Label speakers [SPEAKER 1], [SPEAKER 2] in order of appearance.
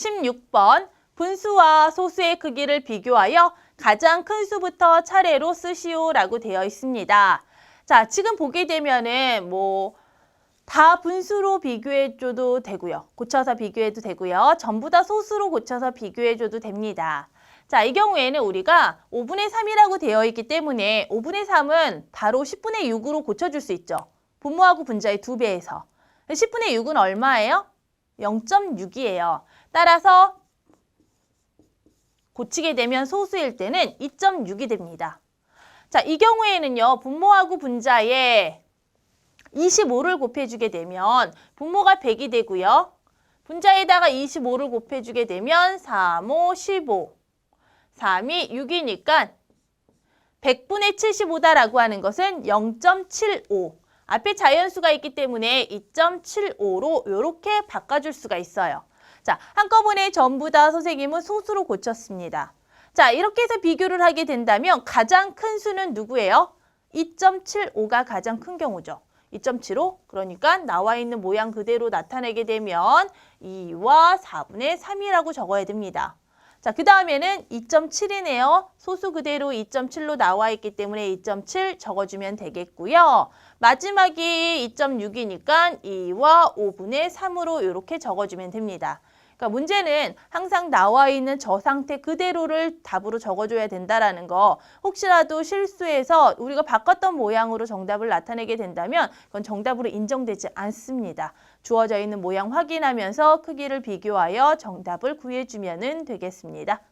[SPEAKER 1] 16번 분수와 소수의 크기를 비교하여 가장 큰 수부터 차례로 쓰시오라고 되어 있습니다. 자, 지금 보게 되면은 뭐 다 분수로 비교해줘도 되고요. 고쳐서 비교해도 되고요. 전부 다 소수로 고쳐서 비교해줘도 됩니다. 자, 이 경우에는 우리가 5분의 3이라고 되어 있기 때문에 5분의 3은 바로 10분의 6으로 고쳐줄 수 있죠. 분모하고 분자의 두배에서 10분의 6은 얼마예요? 0.6이에요. 따라서 고치게 되면 소수일 때는 2.6이 됩니다. 자, 이 경우에는요, 분모하고 분자에 25를 곱해주게 되면 분모가 100이 되고요. 분자에다가 25를 곱해주게 되면 3, 5, 15, 3이 6이니까 100분의 75다라고 하는 것은 0.75. 앞에 자연수가 있기 때문에 2.75로 이렇게 바꿔줄 수가 있어요. 자, 한꺼번에 전부 다 선생님은 소수로 고쳤습니다. 자, 이렇게 해서 비교를 하게 된다면 가장 큰 수는 누구예요? 2.75가 가장 큰 경우죠. 2.75 그러니까 나와 있는 모양 그대로 나타내게 되면 2와 4분의 3이라고 적어야 됩니다. 자, 그 다음에는 2.7이네요. 소수 그대로 2.7로 나와 있기 때문에 2.7 적어주면 되겠고요. 마지막이 2.6이니까 2와 5분의 3으로 이렇게 적어주면 됩니다. 그러니까 문제는 항상 나와 있는 저 상태 그대로를 답으로 적어줘야 된다라는 거. 혹시라도 실수해서 우리가 바꿨던 모양으로 정답을 나타내게 된다면 그건 정답으로 인정되지 않습니다. 주어져 있는 모양 확인하면서 크기를 비교하여 정답을 구해주면 되겠습니다.